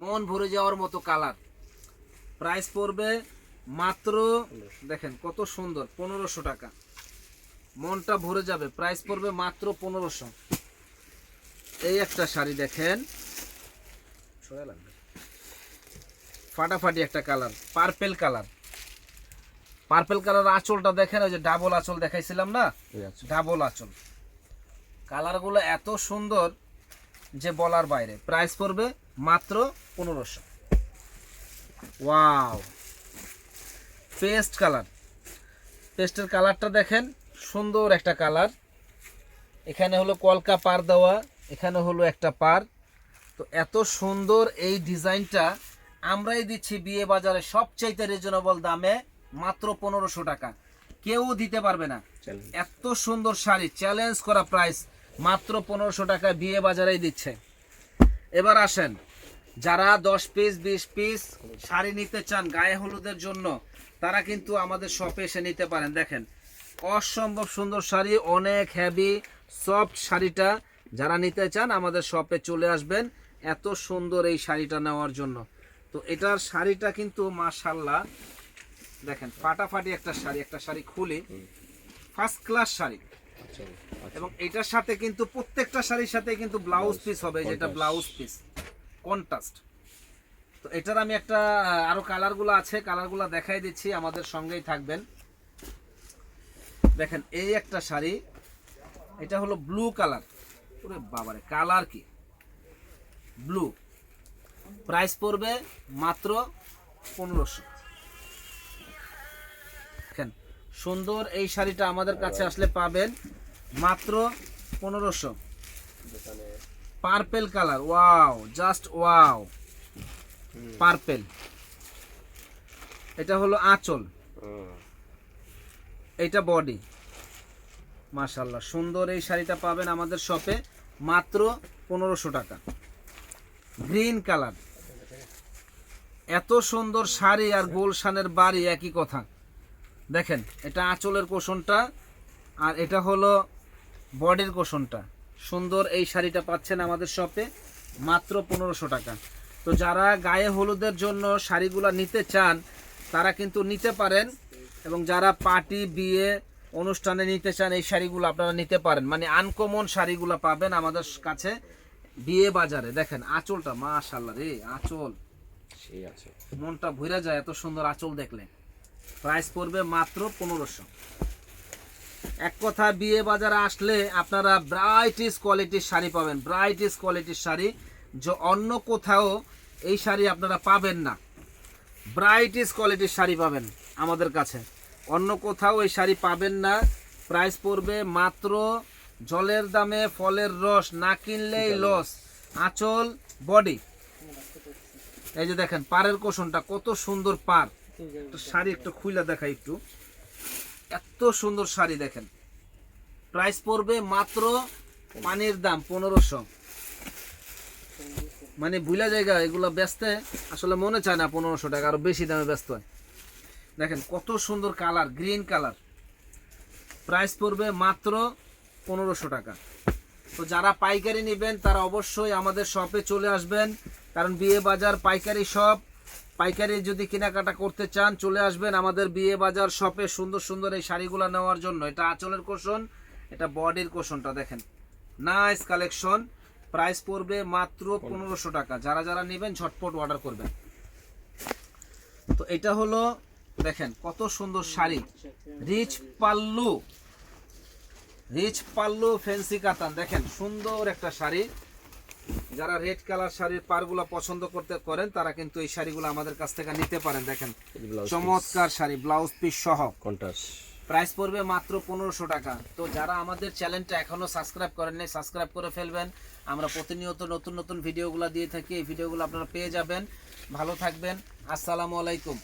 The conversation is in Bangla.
মন ভরে যাওয়ার মতো কালার। প্রাইস পড়বে মাত্র দেখেন কত সুন্দর পনেরোশো টাকা। মনটা ভরে যাবে প্রাইস পড়বে মাত্র পনেরোশো। এই একটা শাড়ি দেখেন। ফাটাফাটি একটা colour purple colour. Purple colour আঁচলটা দেখেন ওই যে ডাবল আঁচল দেখাইছিলাম না? ডাবল আঁচল। কালারগুলো এত সুন্দর যে বলার বাইরে। প্রাইস পড়বে মাত্র পনেরোশো। ওয়াও পেস্ট কালার পেস্টের কালারটা দেখেন সুন্দর একটা কালার এখানে হলো কলকা পার দেওয়া এখানে হলো একটা পার তো এত সুন্দর এই ডিজাইনটা আমরাই দিচ্ছি বিয়ে বাজারে সবচাইতে রিজনেবল দামে মাত্র পনেরোশো টাকা। কেউ দিতে পারবে না। এত সুন্দর শাড়ি চ্যালেঞ্জ করা প্রাইস মাত্র পনেরোশো টাকা বিয়ে বাজারেই দিচ্ছে। এবার আসেন, যারা দশ পিস বিশ পিস শাড়ি নিতে চান গায়ে হলুদের জন্য, তারা কিন্তু আমাদের শপে এসে নিতে পারেন। দেখেন, অসম্ভব সুন্দর শাড়ি, অনেক হ্যাভি সফট শাড়িটা যারা নিতে চান আমাদের শপে চলে আসবেন এত সুন্দর এই শাড়িটা নেওয়ার জন্য। তো এটার শাড়িটা কিন্তু মাশাল্লাহ দেখেন ফাটাফাটি একটা শাড়ি একটা শাড়ি খুলি ফার্স্ট ক্লাস শাড়ি। এবং এটার সাথে কিন্তু প্রত্যেকটা শাড়ির সাথে কিন্তু ব্লাউজ পিস হবে যেটা ব্লাউজ পিস কন্ট্রাস্ট তো এটার আমি একটা আরও কালারগুলো আছে কালারগুলো দেখাই দিচ্ছি আমাদের সঙ্গেই থাকবেন। দেখেন এই একটা শাড়ি এটা হলো ব্লু কালার ওরে বাবারে কালার কি? ব্লু প্রাইস পড়বে মাত্র পনেরোশো। দেখেন সুন্দর এই শাড়িটা আমাদের কাছে আসলে পাবেন। মাত্র পনেরোশো। Purple colour wow just wow purple এটা হলো আঁচল। এটা বডি মাশাল্লাহ সুন্দর এই শাড়িটা পাবেন আমাদের শপে মাত্র পনেরোশো টাকা। গ্রিন কালার এত সুন্দর শাড়ি আর গোলশানের বাড়ি একই কথা। দেখেন এটা আঁচলের কোষণটা আর এটা হলো বডির কোষণটা সুন্দর এই শাড়িটা পাচ্ছেন আমাদের শপে মাত্র পনেরোশো টাকা। তো যারা গায়ে হলুদের জন্য শাড়িগুলো নিতে চান তারা কিন্তু নিতে পারেন এবং যারা পার্টি বিয়ে অনুষ্ঠানে নিতে চান এই শাড়িগুলো আপনারা নিতে পারেন। মানে আনকমন শাড়িগুলো পাবেন আমাদের কাছে বিয়ে বাজারে। দেখেন আঁচলটা মাশাল্লাহ রে আঁচল। সেই আছে মনটা ভরে যায় এত সুন্দর আঁচল দেখলে। প্রাইস পড়বে মাত্র পনেরোশো। এক কথা বিয়ে বাজারে আসলে আপনারা ব্রাইটিস কোয়ালিটির শাড়ি পাবেন ব্রাইটিস কোয়ালিটির শাড়ি। যে অন্য কোথাও এই শাড়ি আপনারা পাবেন না। ব্রাইটিস কোয়ালিটির শাড়ি পাবেন আমাদের কাছে। অন্য কোথাও এই শাড়ি পাবেন না। প্রাইস পড়বে মাত্র জলের দামে ফলের রস না কিনলেই লস আঁচল বডি এই যে দেখেন পাড়ের কোষণটা কত সুন্দর পার একটা শাড়ি একটু খুইলা দেখাই একটু। এত সুন্দর শাড়ি দেখেন। প্রাইস পড়বে মাত্র পানির দাম, পনেরোশো। মানে ভুলা জায়গা, এগুলো ব্যস্ত আসলে মনে চায় না পনেরোশো টাকা, আরও বেশি দামে ব্যস্ত হয়। দেখেন কত সুন্দর কালার, গ্রিন কালার। প্রাইস পড়বে মাত্র পনেরোশো টাকা। তো যারা পাইকারি নেবেন, তারা অবশ্যই আমাদের শপে চলে আসবেন। কারণ বিয়ে বাজার, পাইকারি শপ পাইকারি যদি কেনাকাটা করতে চান চলে আসবেন আমাদের বিয়ে বাজার শপে সুন্দর সুন্দর এই শাড়িগুলো নেওয়ার জন্য। এটা আঁচলের কোষণ এটা বডির কোষণটা দেখেন। নাইস কালেকশন প্রাইস পড়বে মাত্র পনেরোশো। টাকা। যারা যারা নেবেন ঝটপট অর্ডার করবেন। তো এটা হলো দেখেন কত সুন্দর sari. Rich pallu rich pallu fancy katan. দেখেন সুন্দর একটা শাড়ি। যারা রেড কালার শাড়ির পারগুলো পছন্দ করতে করেন তারা কিন্তু এই শাড়িগুলো আমাদের কাছ থেকে নিতে পারেন। দেখেন চমৎকার শাড়ি ব্লাউজ পিস সহ। কন্টাস প্রাইস পড়বে মাত্র পনেরোশো টাকা। তো যারা আমাদের চ্যানেলটা এখনও সাবস্ক্রাইব করেন নাই সাবস্ক্রাইব করে ফেলবেন। আমরা প্রতিনিয়ত নতুন নতুন ভিডিওগুলো দিয়ে থাকি। এই ভিডিওগুলো আপনারা পেয়ে যাবেন। ভালো থাকবেন। আসসালামু আলাইকুম।